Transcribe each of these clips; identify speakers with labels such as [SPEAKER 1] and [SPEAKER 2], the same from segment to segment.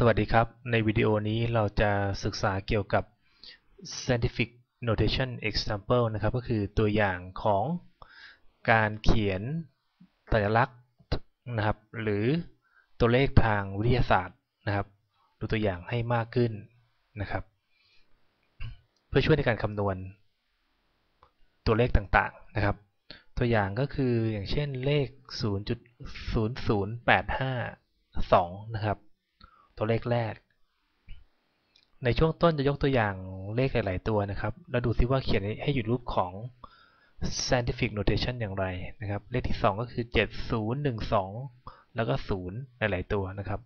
[SPEAKER 1] สวัสดีครับ ในวิดีโอนี้เราจะศึกษาเกี่ยวกับ scientific notation example นะครับ ก็คือตัวอย่างของการเขียนสัญลักษณ์นะครับ หรือตัวเลขทางวิทยาศาสตร์นะครับ ดูตัวอย่างให้มากขึ้นนะครับ เพื่อช่วยในการคำนวณตัวเลขต่างๆนะครับ ตัวอย่างก็คืออย่างเช่นเลข 0.00852 นะครับ ตัวเลขแรก ในช่วงต้นจะยกตัวอย่างเลขหลาย ๆ ตัวนะครับแล้วดูซิว่าเขียนให้อยู่รูปของ scientific notation อย่างไรนะครับ เลขที่ 2 ก็คือ 7012 แล้วก็ 0 หลาย ๆ ตัวนะครับ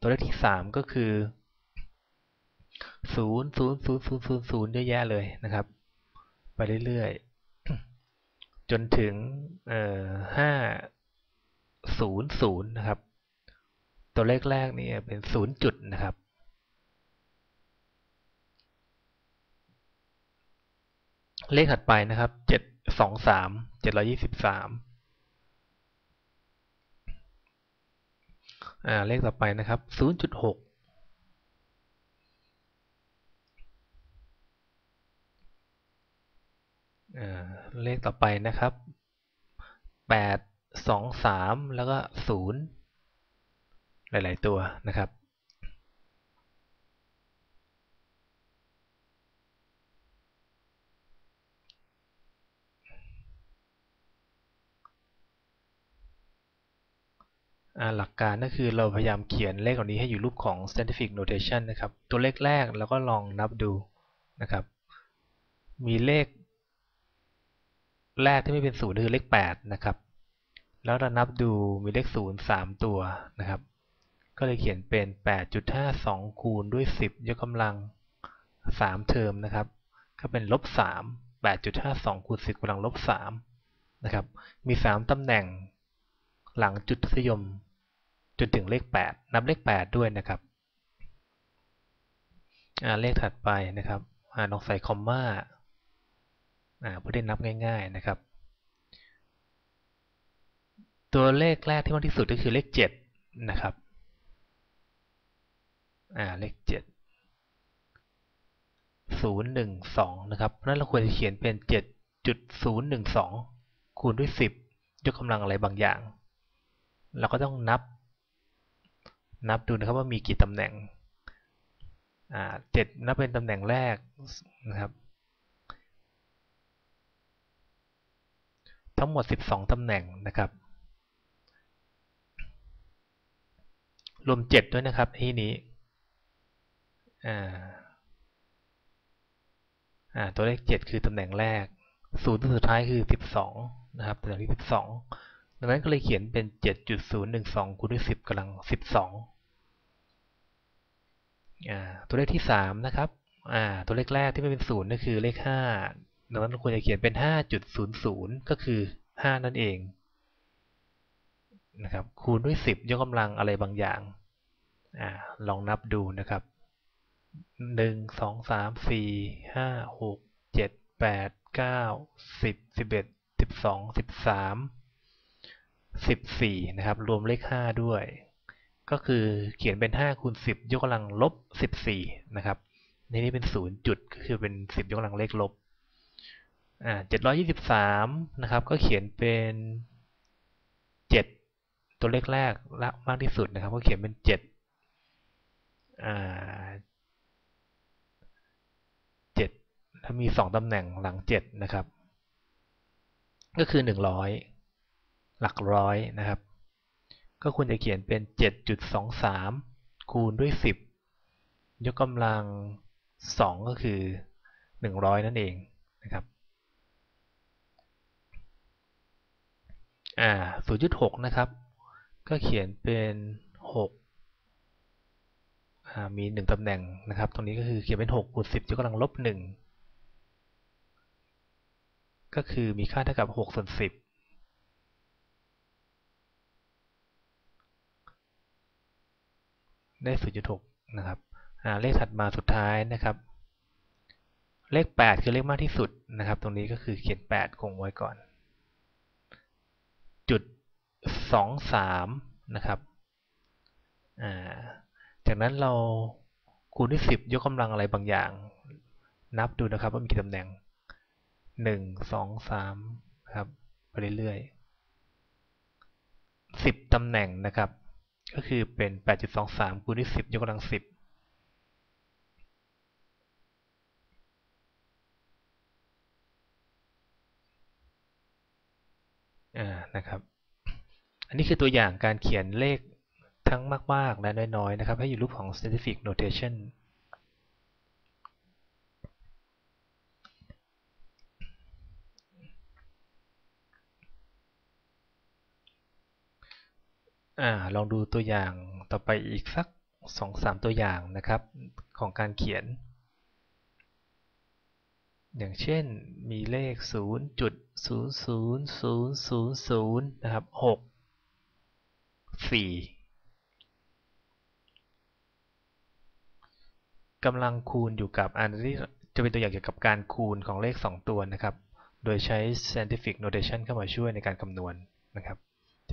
[SPEAKER 1] ตัวเลขที่ 3 ก็คือ 0 0 0 0 0 0 เยอะแยะเลยนะครับ ไปเรื่อย ๆ จนถึง เอ่อ 5 0 0 นะครับ ตัวเลขแรกนี่เป็น0จุดนะครับ เลขถัดไปนะครับ723 723อ่าเลขต่อไปนะครับ0.6อ่าเลขต่อไปนะครับ8 2 3แล้วก็0 หลาย ๆ ตัวนะครับ หลักการก็คือเราพยายามเขียนเลขเหล่านี้ให้อยู่รูปของ scientific notation นะครับ ตัวเลขแรกเราก็ลองนับดูนะครับ มีเลข แรกที่ไม่เป็นศูนย์คือเลข 8 นะครับ แล้วเรานับดูมีเลข 0 3 ตัวนะครับ ก็เลยเขียนเป็น 8.52 คูณด้วย 10 ยกกำลัง 3 เทอมนะครับ ก็เป็นลบ 3 8.52 คูณ 10กำลังลบ 3 นะครับ มี 3 ตำแหน่งหลังจุดทศนิยม จนถึงเลข 8 นับเลข 8 ด้วยนะครับ เลขถัดไปนะครับลองใส่คอมมาเพื่อได้นับง่าย ๆนะครับ ตัวเลขแรกที่มากที่สุดก็คือเลข 7 นะครับ เลข7 012นะครับเพราะนั้นเราควรจะเขียนเป็น7.012คูณด้วย10ยกกำลังอะไรบางอย่าง เราก็ต้องนับ นับดูนะครับว่ามีกี่ตำแหน่งอ่าเจ็ดนับเป็นตำแหน่งแรกนะครับ ทั้งหมด 12 ตำแหน่งนะครับ รวม 7 ด้วยนะครับที่นี้ อ่าอ่าตัวเลข 7 คือตำแหน่งแรกศูนย์ตัวสุดท้ายคือ 12 นะครับตำแหน่งที่ 12 ดังนั้นก็เลยเขียนเป็น 7.012คูณด้วย10กำลัง 12อ่าตัวเลขที่ 3 นะครับอ่าตัวเลขแรกที่ไม่เป็นศูนย์ก็คือเลข 5 ดังนั้นควรจะเขียนเป็น 5.00 ก็คือ 5 นั่นเองนะครับคูณด้วย 10 ยกกำลังอะไรบางอย่างอ่าลองนับดูนะครับ หนึ่งสองสามสี่ห้าหกเจ็ดแปดเก้าสิบสิบเอ็ดสิบสองสิบสามสิบสี่นะครับ รวมเลขห้าด้วย ก็คือเขียนเป็นห้าคูณสิบยกกำลังลบสิบสี่นะครับในนี้เป็นศูนย์จุดก็คือเป็นสิบยกกำลังเลขลบอ่าเจ็ดร้อยยี่สิบสามนะครับ ก็เขียนเป็นเจ็ดตัวเลขแรกละมากที่สุดนะครับ ก็เขียนเป็นเจ็ดอ่า มี 2 ตำแหน่งหลัง 7 นะครับ ก็คือ 100 หลักร้อยนะครับ ก็ควรจะเขียนเป็น 7.23 คูณด้วย 10 ยกกำลัง 2 ก็คือ 100 นั่นเองนะครับอ่า0.6 นะครับ ก็เขียนเป็น6อ่ามี 1 ตำแหน่งนะครับ ตรงนี้ก็คือเขียนเป็น6คูณ10ยกกำลังลบ1 ก็คือมีค่าเท่ากับ6ส่วน10 ได้ 0.6 นะครับเลขถัดมาสุดท้ายนะครับ เลข 8 คือเลขมากที่สุดนะครับ ตรงนี้ก็คือเขียน 8 คงไว้ก่อน จุด 23 นะครับ จากนั้นเราคูณด้วยสิบยกกำลังอะไรบางอย่าง นับดูนะครับว่ามีกี่ตำแหน่ง หนึ่งสองสามครับไปเรื่อยๆสิบตำแหน่งนะครับ ก็คือเป็นแปดจุดสองสามคูณด้วยสิบยกกำลังสิบอ่านะครับ อันนี้คือตัวอย่างการเขียนเลขทั้งมาก ๆ และน้อย ๆ นะครับ ให้อยู่รูปของ scientific notation อ่าลองดูตัวอย่างต่อไปอีกสักสองสามตัวอย่างนะครับของการเขียน อย่างเช่นมีเลข 0.00000นะครับ6 4กำลังคูณอยู่กับอันที่จะเป็นตัวอย่างเกี่ยวกับการคูณของเลข 2 ตัวนะครับ โดยใช้ scientific notation เข้ามาช่วยในการคำนวณนะครับ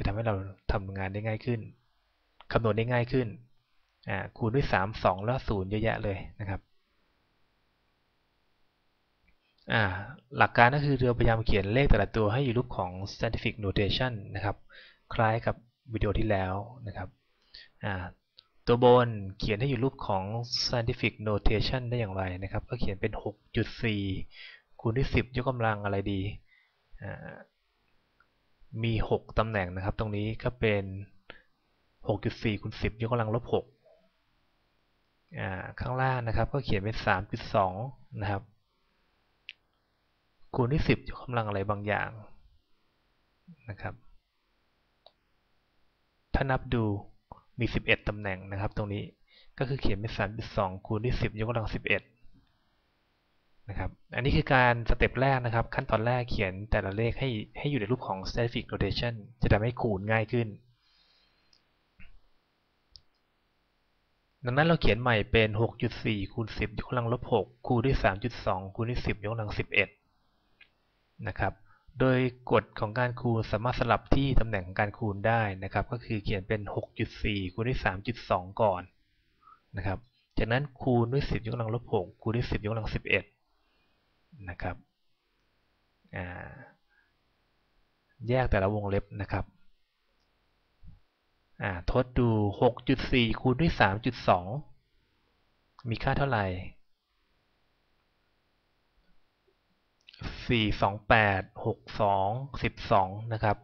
[SPEAKER 1] จะทำให้เราทำงานได้ง่ายขึ้นคำนวณได้ง่ายขึ้นคูณด้วย 3 2 แล้ว0เยอะแยะเลยนะครับหลักการก็คือเราพยายามเขียนเลขแต่ละตัวให้อยู่รูปของ scientific notation นะครับ คล้ายกับวิดีโอที่แล้วนะครับตัวบนเขียนให้อยู่รูปของ scientific notation ได้อย่างไรนะครับ ก็เขียนเป็น 6.4 คูณด้วย 10 ยกกำลังอะไรดี มี 6 ตำแหน่งนะครับ ตรงนี้ก็เป็น 6.4คูณ10 ยกกำลังลบ6ข้างล่างนะครับ ก็เขียนเป็น 3.2 นะครับ คูณด้วย10 ยกกำลังอะไรบางอย่างนะครับ ถ้านับดูมี 11 ตำแหน่งนะครับ ตรงนี้ก็คือเขียนเป็น 3.2 คูณด้วย10 ยกกำลัง 11 นะครับ อันนี้คือการสเต็ปแรกนะครับ ขั้นตอนแรกเขียนแต่ละเลขให้ให้อยู่ในรูปของ scientific notation จะทำให้คูณง่ายขึ้น ดังนั้นเราเขียนใหม่เป็น 6.4 คูณ 10 ยกกำลังลบ 6 คูณด้วย 3.2 คูณด้วย 10 ยกกำลัง 11 นะครับ โดยกฎของการคูณสามารถสลับที่ตำแหน่งของการคูณได้นะครับ ก็คือเขียนเป็น 6.4 คูณด้วย 3.2 ก่อนนะครับ จากนั้นคูณด้วย 10 ยกกำลังลบ 6 คูณด้วย 10 ยกกำลัง 11 นะครับแยกแต่ละวงเล็บนะครับทดดู 6.4 คูณด้วย 3.2 มีค่าเท่าไหร่สี่สองแปดหกสองสิบสองนะครับ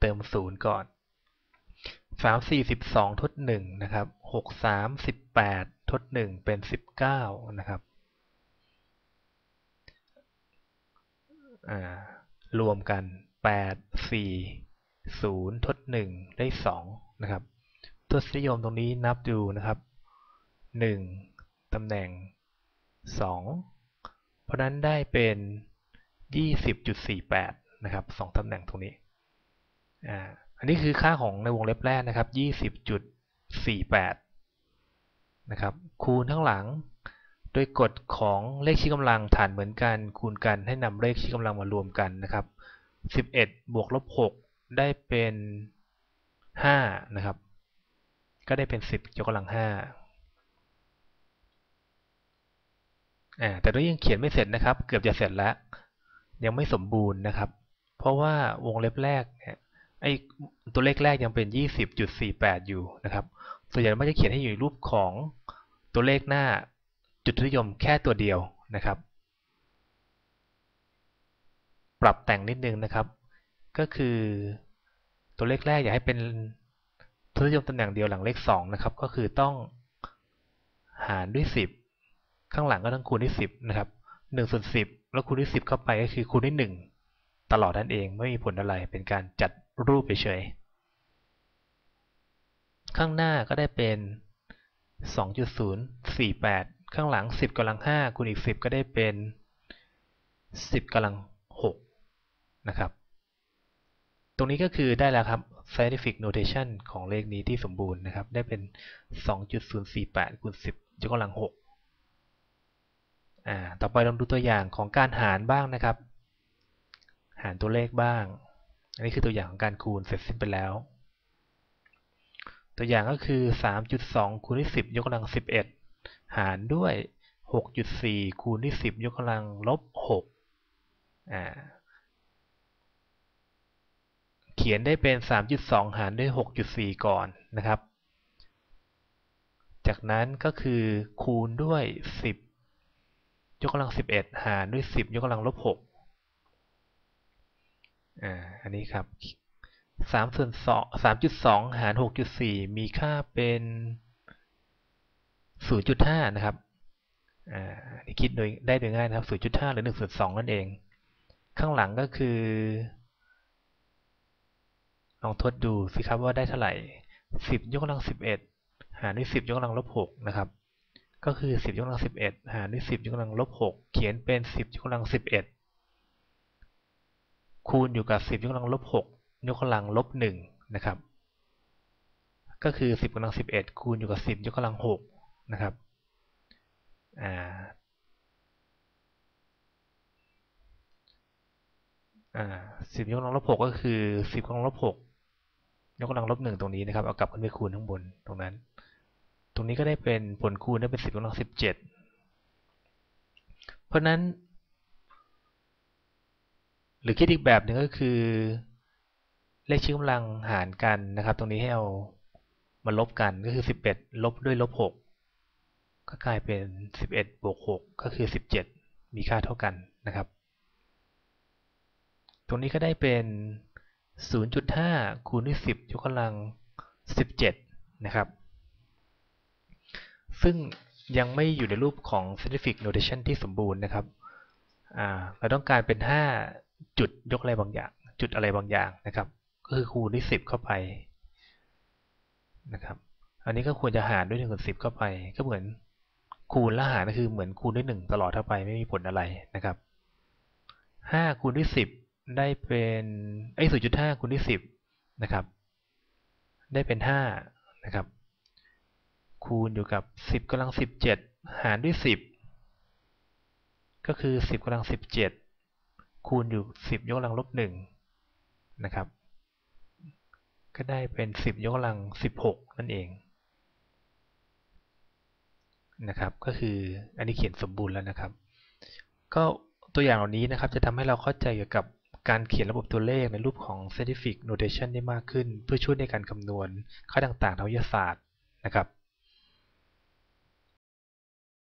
[SPEAKER 1] เติมศูนย์ก่อนสามสี่สิบสองทดหนึ่งนะครับหกสามสิบแปดทดหนึ่งเป็นสิบเก้านะครับ รวมกันแปดสี่ศูนย์ทดหนึ่งได้สองนะครับทศนิยมตรงนี้นับดูนะครับหนึ่งตำแหน่งสองเพราะนั้นได้เป็น 20.48 นะครับ 2 ตำแหน่งตรงนี้อ่าอันนี้คือค่าของในวงเล็บแรกนะครับ 20.48 นะครับ คูณทั้งหลัง ดยกฎของเลขชี้กำลังฐานเหมือนกันคูณกันให้นำเลขชี้กำลังมารวมกันนะครับ 11 บวกลบ 6 ได้เป็น 5 นะครับ ก็ได้เป็น 10ยกกำลัง5แต่ตัวยังเขียนไม่เสร็จนะครับ เกือบจะเสร็จแล้ว ยังไม่สมบูรณ์นะครับ เพราะว่าวงเล็บแรกเนี่ยไอตัวเลขแรกยังเป็น 20.48 อยู่นะครับ ส่วนใหญ่มันจะเขียนให้อยู่ในรูปของตัวเลขหน้า จุดทศนิยมแค่ตัวเดียวนะครับ ปรับแต่งนิดนึงนะครับ ก็คือตัวเลขแรกอยากให้เป็นทศนิยมตำแหน่งเดียวหลังเลข2นะครับ ก็คือต้องหารด้วย 10 ข้างหลังก็ต้องคูณด้วยสิบนะครับหนึ่งส่วนสิบแล้วคูณด้วยสิบเข้าไปก็คือคูณด้วยหนึ่งตลอดนั่นเองไม่มีผลอะไรเป็นการจัดรูปเฉยข้างหน้าก็ได้เป็น 2.048 ข้างหลัง 10กำลัง5คูณอีก 10 ก็ได้เป็น 10กำลัง6นะครับ ตรงนี้ก็คือได้แล้วครับ scientific notation ของเลขนี้ที่สมบูรณ์นะครับ ได้เป็น 2.048คูณ10ยกกำลัง6ต่อไปลองดูตัวอย่างของการหารบ้างนะครับ หารตัวเลขบ้าง อันนี้คือตัวอย่างของการคูณเสร็จสิ้นไปแล้ว ตัวอย่างก็คือ 3.2คูณด้วย10ยกกำลัง11 หารด้วย 6.4 คูณด้วย 10 ยกกำลังลบ 6 อ่า เขียนได้เป็น 3.2 หารด้วย 6.4 ก่อนนะครับ จากนั้นก็คือคูณด้วย 10 ยกกำลัง 11 หารด้วย 10 ยกกำลังลบ 6 อ่า อันนี้ครับสามส่วนสองสามจุดสองหารหกจุดสี่มีค่าเป็น นย์จุดห้านะครับอ่าคิดโดยได้โดยง่ายนะครับศูนย์จุดห้าหรือหนึ่งส่วนสองนั่นเอง ข้างหลังก็คือ ลองทดดูสิครับว่าได้เท่าไหร่สิบยกกำลังสิบเอ็ดหารด้วยสิบยกกำลังลบหกนะครับ ก็คือสิบยกกำลังสิบเอ็ดหารด้วยสิบยกกำลังลบหกเขียนเป็นสิบยกกำลังสิบเอ็ดคูณอยู่กับสิบยกกำลังลบหกยกกำลังลบหนึ่งนะครับ ก็คือสิบกำลังสิบเอ็ดคูณอยู่กับสิบยกกำลังหก นะครับอ่าอ่าสิบยกกำลังลบหกก็คือสิบกำลังลบหกยกกำลังลบหนึ่งตรงนี้นะครับเอากลับขึ้นไปคูณข้างบนตรงนั้น ตรงนี้ก็ได้เป็นผลคูณได้เป็นสิบกำลังสิบเจ็ดเพราะนั้น หรือคิดอีกแบบหนึ่งก็คือ เลขชี้กำลังหารกันนะครับ ตรงนี้ให้เอามาลบกันก็คือ 11 ลบด้วยลบ6 ก็กลายเป็น 11 บวก 6 ก็คือ 17 มีค่าเท่ากันนะครับ ตรงนี้ก็ได้เป็น 0.5 คูณด้วย 10 ยกกำลัง 17 นะครับ ซึ่งยังไม่อยู่ในรูปของ scientific notation ที่สมบูรณ์นะครับ เราต้องการเป็น 5 จุดยกอะไรบางอย่าง จุดอะไรบางอย่างนะครับ ก็คือคูณด้วย 10 เข้าไปนะครับ อันนี้ก็ควรจะหารด้วย1ส่วน10 เข้าไป ก็เหมือน คูณและหารก็คือเหมือนคูณด้วย1ตลอดเท่าไปไม่มีผลอะไรนะครับ5คูณด้วย10 ได้เป็นไอ้0.5คูณด้วย10นะครับ ได้เป็น5นะครับคูณอยู่กับ 10กำลัง 17 หารด้วย 10 ก็คือ 10กำลัง 17 คูณอยู่ 10 ยกกำลังลบ1นะครับ ก็ได้เป็น 10 ยกกำลัง 16 นั่นเอง นะครับ ก็คืออันนี้เขียนสมบูรณ์แล้วนะครับ ก็ตัวอย่างเหล่านี้นะครับจะทำให้เราเข้าใจเกี่ยวกับการเขียนระบบตัวเลขในรูปของ scientific notation ได้มากขึ้น เพื่อช่วยในการคำนวณค่าต่างๆทางวิทยาศาสตร์นะครับ